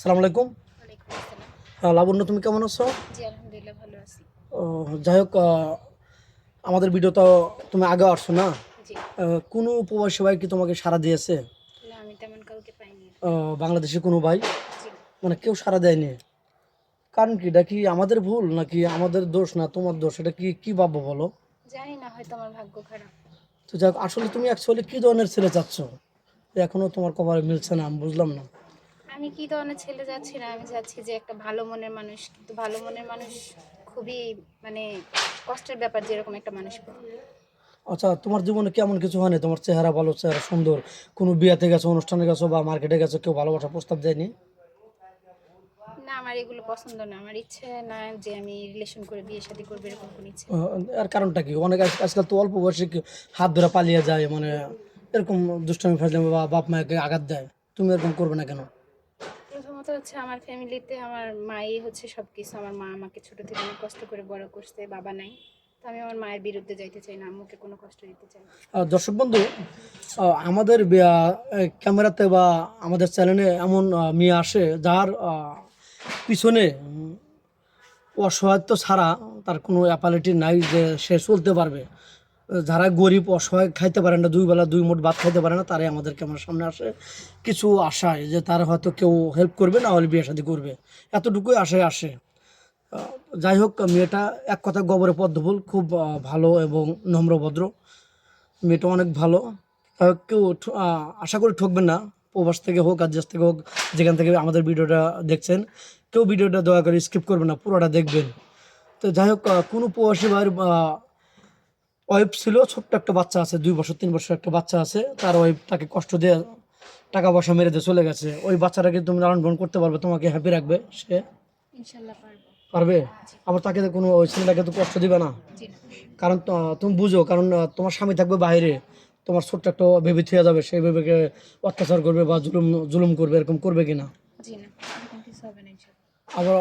সালাম আলাইকুম। হ্যাঁ, লাবণ্য তুমি কেমন আছো? ও, যাই হোক আমাদের ভিডিও তো তুমি আগে আসছো না? কোনো প্রবাসী ভাই কি তোমাকে সাড়া দিয়েছে? বাংলাদেশে কোনো ভাই? মানে কেউ সাড়া দেয়নি? কারণ কি এটা কি আমাদের ভুল নাকি আমাদের দোষ না? তোমার দোষ এটা কি কি ভাববো বলো? জানি না হয়তো আমার ভাগ্য খারাপ। তো যাই হোক, আসলে তুমি অ্যাকচুয়ালি কি ধরনের ছেলে চাচ্ছ? এখনও তোমার কপালে মিলছে না আমি বুঝলাম না। আমি কি ধরনের ছেলে যাচ্ছি না আমি যাচ্ছি যে একটা ভালো মনের মানুষ কিন্তু ভালো মনের মানুষ খুবই মানে কষ্টের ব্যাপার যেরকম একটা মানুষ। আচ্ছা তোমার জীবনে কেমন কিছু হয়নি? তোমার চেহারা ভালো চেহারা সুন্দর কোনো বিয়াতে গেছো অনুষ্ঠানে গেছো বা মার্কেটে গেছো কেউ ভালোবাসা প্রস্তাব দেয়নি? না আমার এগুলো পছন্দ না। আমার ইচ্ছে না যে আমি রিলেশন করে বিয়ে শাদী করব এরকম কোনো ইচ্ছে এর কারণটা কি? অনেক আজ- আজকাল তো অল্প বয়সে কি হাত ধরে পালিয়ে যায় মানে এরকম দুষ্টামি ফাজলামি বা বাপ মাকে আঘাত দেয়। তুমি এরকম করবে না কেন? প্রথমত হচ্ছে আমার ফ্যামিলিতে আমার মাই হচ্ছে সব কিছু আমার মা আমাকে ছোটো থেকে অনেক কষ্ট করে বড় করছে, বাবা নাই। তো আমি আমার মায়ের বিরুদ্ধে যাইতে চাই না, আম্মুকে কোনো কষ্ট দিতে চাই দর্শক বন্ধু আমাদের ক্যামেরাতে বা আমাদের চ্যানেলে এমন মেয়ে আসে যার পিছনে অসহায়ত্ব ছাড়া তার কোনো অ্যাপালিটি নাই যে সে চলতে পারবে। যারা গরিব, অসহায় খাইতে পারে না, দুই বেলা দুই মোট ভাত খাইতে পারে না, তারাই আমাদের ক্যামেরার সামনে আসে। কিছু আশায় যে তারা হয়তো কেউ হেল্প করবে, না হলে বিয়ে শাদী করবে। এতটুকুই আশায় আসে। যাই হোক, মেয়েটা এক কথা গোবরে পদ্মফুল, খুব ভালো এবং নম্রভদ্র মেয়েটা অনেক ভালো। কেউ আশা করি ঠকবেন না। প্রবাস থেকে হোক আর থেকে হোক, যেখান থেকে আমাদের ভিডিওটা দেখছেন, কেউ ভিডিওটা দয়া করে স্কিপ করবেন না, পুরোটা দেখবেন। তো যাই হোক কোনো প্রবাসী ভাইয়ের ওয়াইফ ছিল ছোট্ট একটা বাচ্চা আছে দুই বছর তিন বছর একটা বাচ্চা আছে। তার ওয়াইফ তাকে কষ্ট দিয়ে টাকা পয়সা মেরে দিয়ে চলে গেছে। ওই বাচ্চাটাকে তুমি লালন পালন করতে পারবে তোমাকে হ্যাপি রাখবে সে পারবে। আবার তাকে কোনো ওই ছেলেটাকে তো কষ্ট দিবে না। কারণ তুমি বুঝো কারণ তোমার স্বামী থাকবে বাইরে তোমার ছোট্ট একটা বেবি থেকে যাবে সেই বেবিকে অত্যাচার করবে বা জুলুম জুলুম করবে এরকম করবে কিনা? জি না কিছু হবে না ইনশাল্লাহ। আবার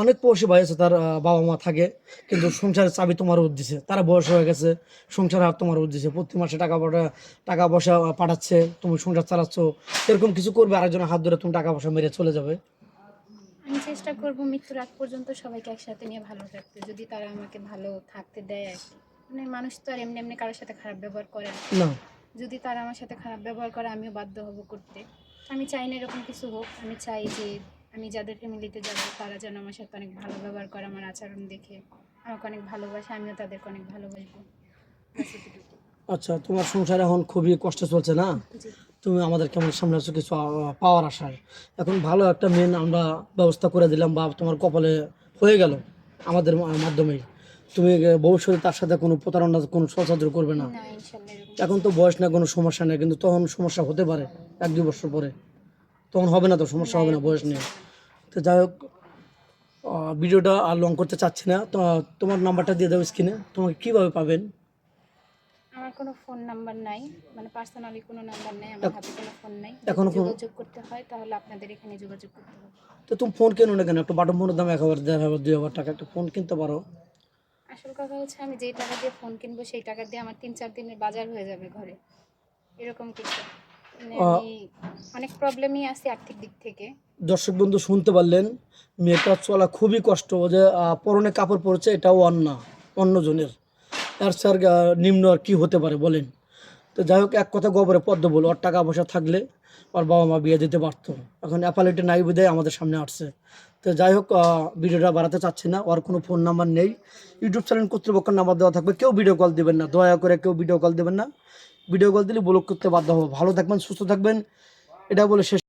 অনেক পড়শি ভাই আছে তার বাবা মা থাকে কিন্তু সংসারের চাবি তোমার দিছে। তারা বয়স হয়ে গেছে সংসার হাত তোমার দিছে। প্রতি মাসে টাকা পয়সা টাকা পয়সা পাঠাচ্ছে তুমি সংসার চালাচ্ছ। এরকম কিছু করবে আরেকজনের হাত ধরে তুমি টাকা পয়সা মেরে চলে যাবে। আমি চেষ্টা করব মৃত্যুর আগ পর্যন্ত সবাইকে একসাথে নিয়ে ভালো থাকতে যদি তারা আমাকে ভালো থাকতে দেয় আর কি। মানে মানুষ তো আর এমনি এমনি কারোর সাথে খারাপ ব্যবহার করে না। যদি তারা আমার সাথে খারাপ ব্যবহার করে আমিও বাধ্য হব করতে। আমি চাই না এরকম কিছু হোক আমি চাই যে আমি যাদের ফ্যামিলিতে যাব তারা যেন আমার সাথে অনেক ভালো ব্যবহার করে আমার আচরণ দেখে আমাকে অনেক ভালোবাসে আমিও তাদেরকে অনেক ভালোবাসবো আচ্ছা তোমার সংসার এখন খুবই কষ্ট চলছে না? তুমি আমাদের কেমন সামনে আছো কিছু পাওয়ার আশায়? এখন ভালো একটা মেন আমরা ব্যবস্থা করে দিলাম বা তোমার কপালে হয়ে গেল আমাদের মাধ্যমে। তুমি ভবিষ্যতে তার সাথে কোনো প্রতারণা কোনো সচাদর করবে না? এখন তো বয়স না কোনো সমস্যা নেই কিন্তু তখন সমস্যা হতে পারে এক দুই বছর পরে। তখন হবে না তো সমস্যা হবে না বয়স নিয়ে। তো যাই হোক ভিডিওটা আর লং করতে চাচ্ছি না। তো তোমার নাম্বারটা দিয়ে দাও স্ক্রিনে তোমাকে কীভাবে পাবেন? আমার কোনো ফোন নাম্বার নাই। মানে পার্সোনালি কোনো নাম্বার নাই আমার হাতে কোনো ফোন নাই। এখনও যদি যোগাযোগ করতে হয় তাহলে আপনাদের এখানে যোগাযোগ করতে হবে। তো তুমি ফোন কেন না কেন? একটা বাটন ফোনের দাম এক হাজার দেড় হাজার দুই হাজার টাকা একটা ফোন কিনতে পারো। আসল কথা হচ্ছে আমি যেই টাকা দিয়ে ফোন কিনবো সেই টাকা দিয়ে আমার তিন চার দিনের বাজার হয়ে যাবে ঘরে। এরকম কিছু। মানে অনেক প্রবলেমই আছে আর্থিক দিক থেকে। দর্শক বন্ধু, শুনতে পারলেন মেয়েটা চলা খুবই কষ্ট যে পরনে কাপড় পরেছে, এটাও অন্য, অন্যজনের। আর স্যার নিম্ন আর কি হতে পারে বলেন। তো যাই হোক, এক কথা গোবরে পদ্ম বল ওর টাকা পয়সা থাকলে ওর বাবা মা বিয়ে দিতে পারতো। এখন অ্যাপালিটি নাই বিদায় আমাদের সামনে আসছে। তো যাই হোক ভিডিওটা বাড়াতে চাচ্ছি না, ওর কোনো ফোন নাম্বার নেই। ইউটিউব চ্যানেল কর্তৃপক্ষের নাম্বার দেওয়া থাকবে, কেউ ভিডিও কল দেবেন না। দয়া করে কেউ ভিডিও কল দেবেন না। ভিডিও কল দিলে ব্লক করতে বাধ্য হব। ভালো থাকবেন, সুস্থ থাকবেন। এটা বলে শেষ